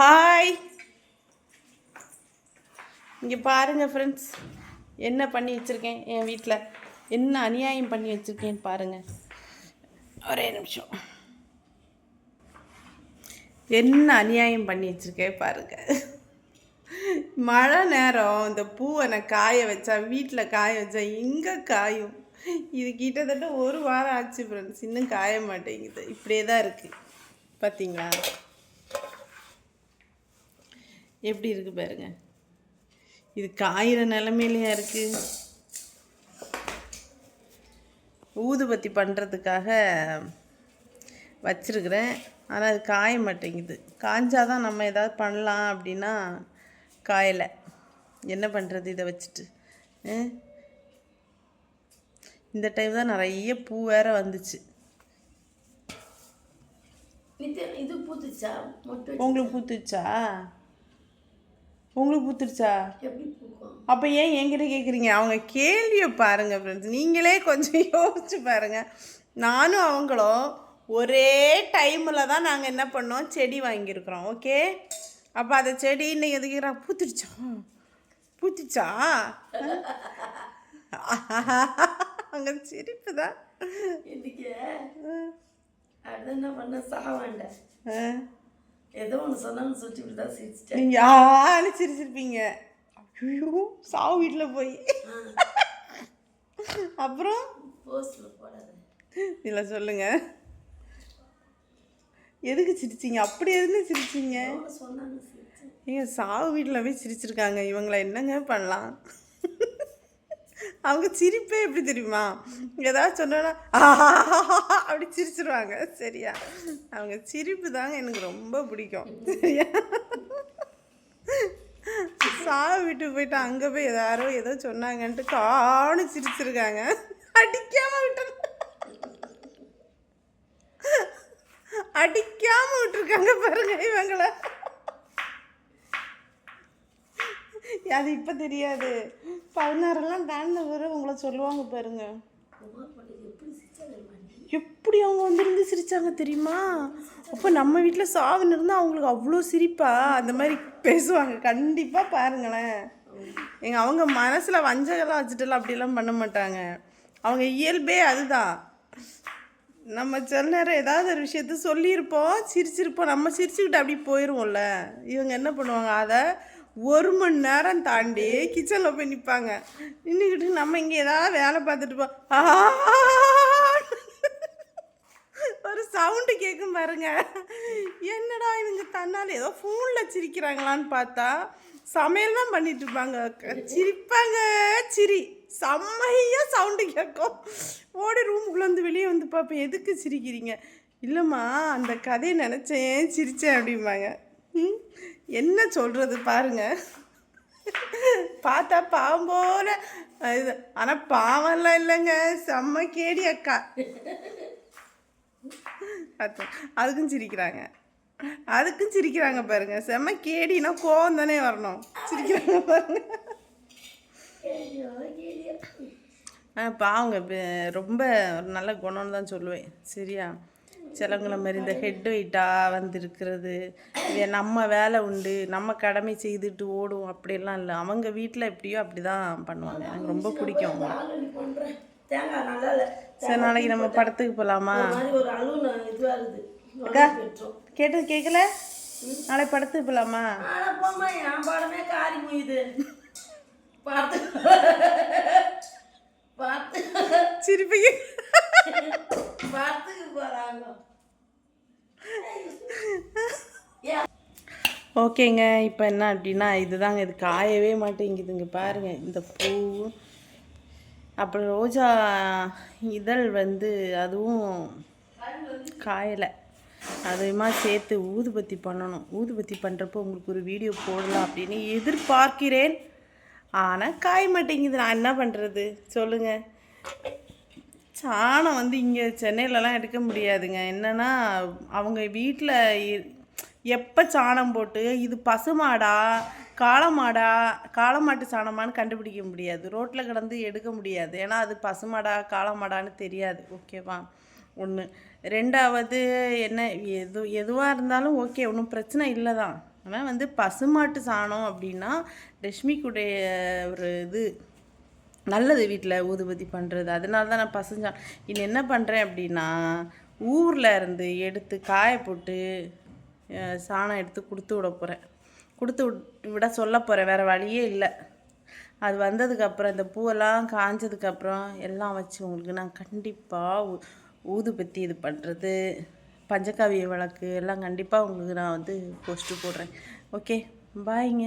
Hi இங்கே பாருங்க friends என்ன பண்ணி வச்சுருக்கேன் என் வீட்டில் என்ன அநியாயம் பண்ணி வச்சுருக்கேன்னு பாருங்கள் ஒரே நிமிஷம். என்ன அநியாயம் பண்ணி வச்சுருக்கேன் பாருங்கள் மழை நேரம் இந்த பூவை நான் காய வச்சா வீட்டில் காய வச்சா எங்கே காயும்? இது கிட்டத்தட்ட ஒரு வாரம் ஆச்சு ஃப்ரெண்ட்ஸ் இன்னும் காய மாட்டேங்குது. இப்படியே தான் இருக்குது பார்த்தீங்களா எப்படி இருக்கு பாருங்க. இது காயிற நிலமையிலையா இருக்கு? ஊதுபத்தி பண்ணுறதுக்காக வச்சிருக்கிறேன். ஆனால் அது காய மாட்டேங்குது. காஞ்சாதான் நம்ம ஏதாவது பண்ணலாம் அப்படின்னா காயலை. என்ன பண்ணுறது இதை வச்சுட்டு? இந்த டைம் தான் நிறைய பூ வேற வந்துச்சு. இது பூத்துச்சா? உங்களுக்கு பூத்துச்சா? உங்களுக்கு பூத்துருச்சா? அப்போ ஏன் என்கிட்ட கேட்குறீங்க அவங்க கேள்வியை பாருங்க ஃப்ரெண்ட்ஸ் நீங்களே கொஞ்சம் யோசிச்சு பாருங்க. நானும் அவங்களும் ஒரே டைமில் தான் நாங்கள் என்ன பண்ணோம்? செடி வாங்கியிருக்கிறோம் ஓகே அப்போ அந்த செடி இன்னைக்கு எதுக்குறா பூத்துருச்சா? பூத்துச்சா? அங்கே சிரிப்பு தான். என்ன பண்ண? சாவாண்ட. ஆ. ஏதோ ஒன்று சொன்னான்னு சொல்லிட்டு இப்படி தான் சிரிச்சிட்டேன். நீங்க யாரு சிரிச்சிருப்பீங்க. ஐயோ சாவு வீட்டில் போய். அப்புறம்? போஸ்டில் போடாத. இல்லை சொல்லுங்க. எதுக்கு சிரிச்சீங்க? அப்படி எதுன்னு சிரிச்சீங்க? ஏங்க சாவு வீட்டில் போய் சிரிச்சிருக்காங்க. இவங்கள என்னங்க பண்ணலாம்? அவங்க சிரிப்பே எப்படி தெரியுமா? ஏதாவது சொன்னோன்னா அப்படி சிரிச்சிருவாங்க. சரியா? அவங்க சிரிப்பு தாங்க எனக்கு ரொம்ப பிடிக்கும். சரியா? சாவு விட்டு போயிட்டு அங்கே போய் யாரோ ஏதோ சொன்னாங்கன்ட்டு காணு சிரிச்சிருக்காங்க. அடிக்காம விட்டு அடிக்காம விட்டுருக்காங்க பாருங்க இவங்கள. அது இப்போ தெரியாது. பதினாறுலாம் தாண்டின பிறகு உங்களை சொல்லுவாங்க பாருங்க. எப்படி அவங்க வந்திருந்து சிரிச்சாங்க தெரியுமா? அப்போ நம்ம வீட்டில் சாவுன்னு இருந்தால் அவங்களுக்கு அவ்வளோ சிரிப்பா? அந்த மாதிரி பேசுவாங்க. கண்டிப்பாக பாருங்களேன். எங்க அவங்க மனசில் வஞ்சகெல்லாம் வச்சுட்டுலாம் அப்படிலாம் பண்ண மாட்டாங்க. அவங்க இயல்பே அதுதான். நம்ம சில நேரம் ஏதாவது ஒரு விஷயத்த சொல்லியிருப்போம் சிரிச்சிருப்போம். நம்ம சிரிச்சுக்கிட்டு அப்படி போயிடுவோம்ல இவங்க என்ன பண்ணுவாங்க? அதை ஒரு மணி நேரம் தாண்டி கிச்சனில் போய் நிற்பாங்க நின்றுக்கிட்டு நம்ம இங்கே ஏதாவது வேலை பார்த்துட்டு போ ஒரு சவுண்டு கேட்கும் பாருங்க. என்னடா இவங்க தன்னால் ஏதோ ஃபோனில் சிரிக்கிறாங்களான்னு பார்த்தா சமையல் தான் பண்ணிட்டு இருப்பாங்க. சிரிப்பாங்க சிரி. செம்மையாக சவுண்டு கேட்கும் ஓடி ரூமுக்குள்ளே வந்து வெளியே வந்து பார்ப்பேன். எதுக்கு சிரிக்கிறீங்க? இல்லைம்மா அந்த கதையை நினச்சேன் சிரித்தேன் அப்படிம்பாங்க. ம், என்ன சொல்கிறது பாருங்க. பார்த்தா பாவம் போல. இது ஆனால் பாவம்லாம் இல்லைங்க. செம்ம கேடி அக்கா. அது அதுக்கும் சிரிக்கிறாங்க. அதுக்கும் சிரிக்கிறாங்க பாருங்க. செம்ம கேடினா கோவம் தானே வரணும். சிரிக்கிறாங்க பாருங்க. ஆ பாவங்க ரொம்ப ஒரு நல்ல குணம்னு தான் சொல்லுவேன். சரியா? சிலவங்கள மாதிரி இந்த ஹெட் வெயிட்டாக வந்து இருக்கிறது நம்ம வேலை உண்டு. நம்ம கடமை செய்துட்டு ஓடும். அப்படியெல்லாம் இல்லை. அவங்க வீட்டில் எப்படியோ அப்படி தான் பண்ணுவாங்க. எனக்கு ரொம்ப பிடிக்கும் அவங்க. தேங்காய் நல்லா இல்லை சரி நாளைக்கு நம்ம படத்துக்கு போகலாமா ஒரு அழுவு இதுவாக இருக்குது அக்கா. கேட்டது கேட்கல நாளைக்கு படத்துக்கு போகலாமா ஆனா போம்மா என் பாடமே காரி முயுது. பார்த்து பார்த்து சிரிப்பீங்க. பார்த்துக்கு போறாங்க. ஓகேங்க இப்போ என்ன அப்படின்னா இதுதாங்க இது காயவே மாட்டேங்குதுங்க பாருங்க. இந்த பூ அப்புறம் ரோஜா இதழ் வந்து அதுவும் காயலை. அதுமா சேர்த்து ஊதுபத்தி பண்ணணும். ஊதுபத்தி பண்ணுறப்போ உங்களுக்கு ஒரு வீடியோ போடலாம் அப்படின்னு எதிர்பார்க்கிறேன். ஆனால் காய மாட்டேங்குது. நான் என்ன பண்ணுறது சொல்லுங்கள் சாணம் வந்து இங்கே சென்னையிலலாம் எடுக்க முடியாதுங்க. என்னென்னா அவங்க வீட்டில் எப்போ சாணம் போட்டு இது பசுமாடா காளமாடா காளமாட்டு சாணமான்னு கண்டுபிடிக்க முடியாது. ரோட்டில் கிடந்து எடுக்க முடியாது. ஏன்னா அது பசுமாடா காளமாடான்னு தெரியாது. ஓகேவா? ஒன்று ரெண்டாவது என்ன எது எதுவாக இருந்தாலும் ஓகே. ஒன்றும் பிரச்சனை இல்லை தான் ஆனால் வந்து பசுமாட்டு சாணம் அப்படின்னா ரஷ்மிக்குடைய ஒரு இது நல்லது வீட்டில் ஊதுபதி பண்ணுறது அதனால தான் நான் பசுஞ்சா இன்னும் என்ன பண்ணுறேன் அப்படின்னா ஊரில் இருந்து எடுத்து காய போட்டு சாணம் எடுத்து கொடுத்து விட போகிறேன் கொடுத்து விட்- விட சொல்ல போகிறேன் வேறு வழியே இல்லை. அது வந்ததுக்கப்புறம் இந்த பூவெல்லாம் காஞ்சதுக்கப்புறம் எல்லாம் வச்சு உங்களுக்கு நான் கண்டிப்பாக ஊதுபத்தி இது பண்ணுறது பஞ்சகாவிய வழக்கு எல்லாம் கண்டிப்பாக உங்களுக்கு நான் வந்து போஸ்ட்டு போடுறேன். ஓகே பாய்ங்க